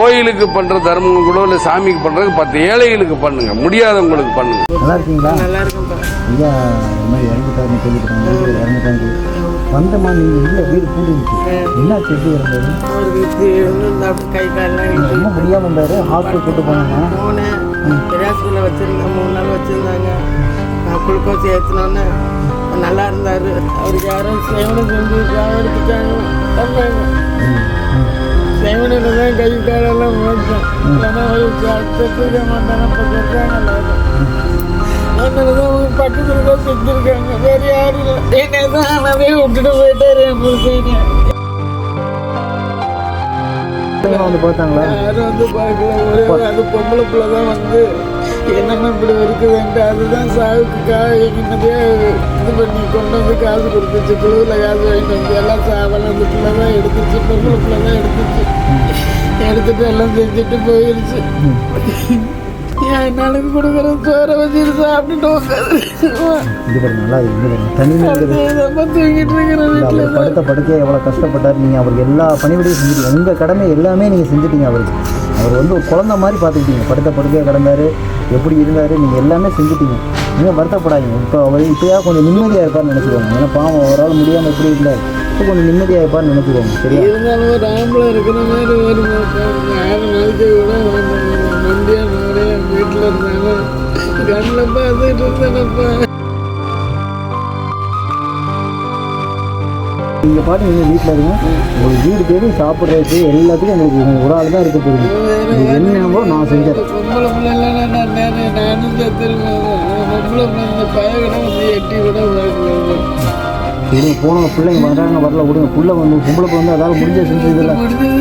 கோயிலுக்கு பண்ற தர்மம் கூட இல்ல சாமிக்கு பண்றது பத்து ஏழைகளுக்கு பண்ணுங்க. முடியாதவங்களுக்கு பண்ணுங்க. நல்லா இருக்கீங்களா? நல்லா கேள்விப்பட்டாங்க இறந்துட்டாங்க வந்தம்மா நீங்கள் இல்லை வீடு இருந்துச்சு என்ன எப்படி இருந்தது கை காலெல்லாம் ரொம்ப முடியாமல் இருந்தார் ஹாஸ்பிட்டல் கூட்டு போனாங்க போனேன். பெரியாஸ்பத்திரியில் வச்சிருந்தேன். மூணு நாள் வச்சிருந்தாங்க. நான் குளுக்கோஸ் ஏற்றினோன்னே நல்லா இருந்தார். அவருக்கு யாரும் செஞ்சு சாவடிச்சுட்டாங்க சேவனில் தான் கை காலெல்லாம் போச்சேன் ஏன்னா செத்துருக்க மாட்டாங்க இப்போ செத்தாங்க எல்லாரும் அதனால தான் அவங்க பக்கத்தில் தான் செத்துருக்காங்க வேறு யாரும் இல்லை. என்னை தான் விட்டுட்டு போயிட்டாரு என் புருஷனை வந்து பார்த்தாங்களா? யாரும் வந்து பார்க்கல. ஒரே ஒரு அது பொம்பளை பிள்ளை தான் வந்து என்னென்ன இப்படி இருக்குதுன்ட்டு அதுதான் சாவுக்கு காய் நிம்மதியா இது பண்ணி கொண்டு வந்து காசு கொடுத்துச்சு. குழுவில் காசு வாங்கிட்டு வந்து எல்லாம் சாவெல்லாம் அந்த பிள்ளை தான் எடுத்துச்சு. பொம்பளை பிள்ளை தான் எடுத்துச்சு. எடுத்துட்டு எல்லாம் செஞ்சுட்டு போயிருச்சு. என் நாளுக்கு கொடுக்குற சோறை வச்சுட்டு சாப்பிட்டுட்டு தூங்கிட்டு இருக்கிற இந்த வீட்டில் அவர் படுத்த படுக்கையை எவ்வளோ கஷ்டப்பட்டார். நீங்கள் அவருக்கு எல்லா பணிவிடையும் செஞ்சுட்டீங்க உங்கள் கடமை எல்லாமே நீங்கள் செஞ்சுட்டீங்க அவருக்கு. அவர் வந்து ஒரு குழந்த மாதிரி பார்த்துக்கிட்டீங்க. படுத்த படுக்கையாக கிடந்தாரு. எப்படி இருந்தார் நீங்கள் எல்லாமே செஞ்சுட்டீங்க. நீங்கள் வருத்தப்படாதீங்க. இப்போ அவர் இப்போயா கொஞ்சம் நிம்மதியாக இருப்பார்னு நினச்சிக்கோங்க. ஏன்னா பாவம் அவரால் முடியாமல் எப்படி இருந்தார் இப்போ கொஞ்சம் நிம்மதியாக இருப்பார்னு நினச்சிக்கோங்க. சரியா? இருந்தாலும் ஒரு இருக்கிற மாதிரி ஒரு யாரும் மதிக்க கூட நிறைய வீட்டில் இருந்தாலும் கண்ணில் பார்த்துட்டு இருந்தேனப்பா. நீங்கள் பாட்டு நீங்கள் வீட்டில் இருங்க. உங்களுக்கு வீடு தேடி சாப்பிட்றதுக்கு எல்லாத்துக்கும் உங்களுக்கு உங்க ஒரு ஆள் தான் இருக்க போகுது. இது என்னவோ நான் செஞ்சேன். விடுங்க போனவங்க பிள்ளைங்க வராங்க வரல விடுங்க. புள்ள வந்து பொம்பளை வந்து அதாவது முடிஞ்ச செஞ்சதில்ல.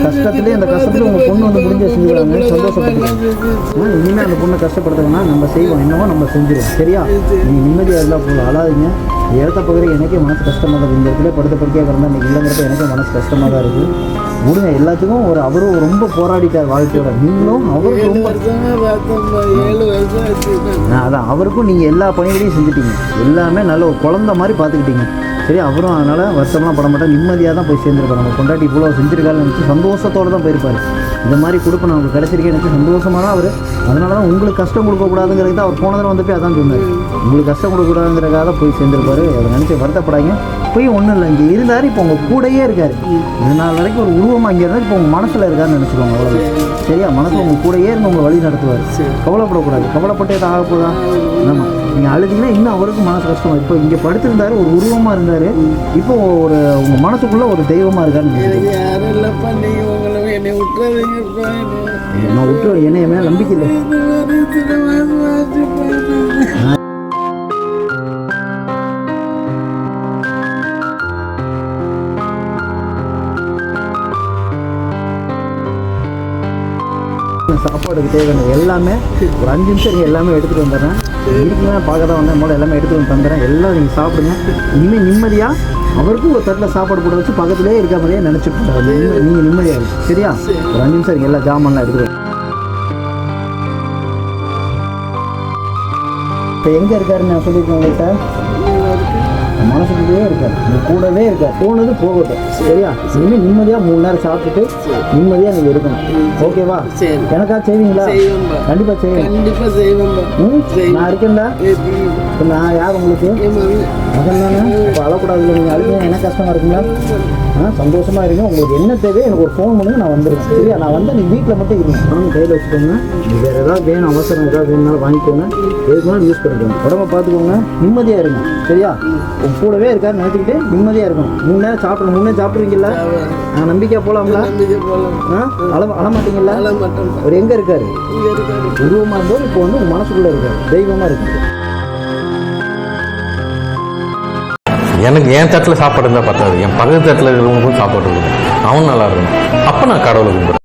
கஷ்டத்துலேயே அந்த கஷ்டத்துலேயே உங்கள் பொண்ணு வந்து முடிஞ்ச செஞ்சுக்கிறாங்க. சந்தோஷப்பட்டுக்கலாம் ஆ, இனிமேல் அந்த பொண்ணை கஷ்டப்படுத்துங்கன்னா நம்ம செய்வோம். என்னவோ நம்ம செஞ்சிருவோம். சரியா? நீங்கள் நிம்மதியாக இருந்தால் போதும். அழாதீங்க. இடத்த பகுதி எனக்கே மனசு கஷ்டமாக தான் இருக்குது இந்த இடத்துல படுத்த படுக்கையாக இருந்தால் இன்னைக்கு இல்லைங்கிறப்ப எனக்கே மனசு கஷ்டமாக தான் இருக்குது விடுங்க எல்லாத்துக்கும் ஒரு அவரும் ரொம்ப போராடிட்டார் வாழ்க்கையோட. நீங்களும் அவருக்கு ரொம்ப அதான் அவருக்கும் நீங்கள் எல்லா பணிகளையும் செஞ்சுட்டீங்க. எல்லாமே நல்ல ஒரு குழந்த மாதிரி பார்த்துக்கிட்டீங்க. சரி அவரும் அதனால் வருத்தம்லாம் பட மாட்டேன் நிம்மதியாக தான் போய் சேர்ந்துருப்பார். நம்ம கொண்டாட்டி இவ்வளோ செஞ்சிருக்காருன்னு நினச்சி சந்தோஷத்தோடு தான் போயிருப்பார். இந்த மாதிரி கொடுப்பு நமக்கு கிடைச்சிருக்கேன்னு நினச்சி சந்தோஷமாக தான் அவர். அதனால தான் உங்களுக்கு கஷ்டம் கொடுக்கக்கூடாதுங்கிறது தான் அவர் போன தடவை வந்தப்போ அதான் சொன்னார். உங்களுக்கு கஷ்டம் கொடுக்கக்கூடாதுங்கிறதுக்காக தான் போய் சேர்ந்துருப்பாரு. அதை நினச்சி வருத்தப்படாங்க போய் ஒன்றும் இல்லை இங்கே இருந்தார் இப்போ உங்கள் கூடயே இருக்கார். இது நாள் வரைக்கும் ஒரு உருவமாக இங்கே இருந்தார் இப்போ உங்கள் மனசில் இருக்காருன்னு நினச்சிக்கோங்க அவ்வளோதான் சரியா? மனசு உங்கள் கூடயே இருந்து உங்களை வழி நடத்துவார். கவலைப்படக்கூடாது. கவலைப்பட்டு எதாவது ஆக போதா? ஆமாம் நீங்கள் அழுதிங்கன்னா இன்னும் அவருக்கும் மனசு கஷ்டம் இப்போ இங்கே படுத்திருந்தாரு ஒரு உருவமாக இருந்தார். இப்போ ஒரு உங்கள் மனசுக்குள்ளே ஒரு தெய்வமாக. எனக்கு யாரும் இல்லைப்பா. நீங்க உங்களை என்னை நான் விட்டு என்னைய மேலே நம்பிக்கை இல்லை. சாப்பாடுக்கு தேவையான எல்லாமே ஒரு அஞ்சு நிமிஷம் நீங்கள் எல்லாமே எடுத்துகிட்டு வந்துடுறேன். இருக்குதான் பார்க்க தான் வந்தேன் முதல்ல எல்லாமே எடுத்துகிட்டு வந்து தந்துடுறேன். எல்லாம் நீங்கள் சாப்பிடுங்க. இனிமேல் நிம்மதியாக அவருக்கும் ஒரு தட்டில் சாப்பாடு போட வச்சு பக்கத்துலேயே இருக்க மாதிரியே நினச்சிட்டு நீங்கள் நிம்மதியாக இருக்கும் சரியா? ஒரு அஞ்சு நிமிஷம் எல்லா ஜாமான்லாம் எடுத்துகிட்டு இப்போ எங்கே இருக்காருன்னு நான் சொல்லியிருக்கேன் உங்கள்கிட்ட? மனசுக்குள்ளேயே இருக்காரு. உங்க கூடவே இருக்கார் போனது போகட்டும். சரியா? இனிமேல் நிம்மதியாக மூணு நேரம் சாப்பிட்டுட்டு நிம்மதியாக நீங்கள் இருக்கணும். ஓகேவா? எனக்கா செய்வீங்களா? கண்டிப்பாக செய்வேன் கண்டிப்பா செய்வேன்பா ம்? செய்வேன். நான் இருக்கேன்டா. நான் யார் உங்களுக்கு? மகன். தானே? இப்போ அழக்கூடாதுல நீங்கள் அழுங்க என்ன கஷ்டமாக இருக்குங்களா? ஆ சந்தோஷமாக இருங்க. உங்களுக்கு என்ன தேவையோ எனக்கு ஒரு ஃபோன் பண்ணுங்க நான் வந்துடுவேன். சரியா? நான் வந்து நீங்கள் வீட்டில் மட்டும் இருங்க. பணம் கையில் வச்சுக்கோங்க. வேறு ஏதாவது வேணும் அவசரம் ஏதாவது வேணுனாலும் வாங்கிக்கோங்க. எதுக்குனாலும் யூஸ் பண்ணிக்கோங்க. உடம்ப பார்த்துக்கோங்க. நிம்மதியாக இருங்க. சரியா? உங்க கூடவே இருக்காரு நினச்சிக்கிட்டு நிம்மதியாக இருக்கணும். மூணு நேரம் சாப்பிடணும். மூணு நேரம் சாப்பிட்ருவீங்களா நான் நம்பிக்கையாக போகலாம்ல ஆ அழ அழமாட்டீங்களா அழ மாட்டேன் அவர் எங்கே இருக்காரு? இங்க இருக்காரு. உருவமாக இருந்தவர் இப்போ வந்து உங்கள் மனசுக்குள்ளே இருக்காரு. தெய்வமாக இருக்கு. எனக்கு என் தட்டில் சாப்பாடு இருந்தால் பத்தாது. என் பக்கத்து தட்டில் இருக்கிறவங்களுக்கும் சாப்பாடு இருக்கணும் அவன் நல்லா இருக்கணும். அப்போ நான் கடவுளை கும்பிடுறேன்.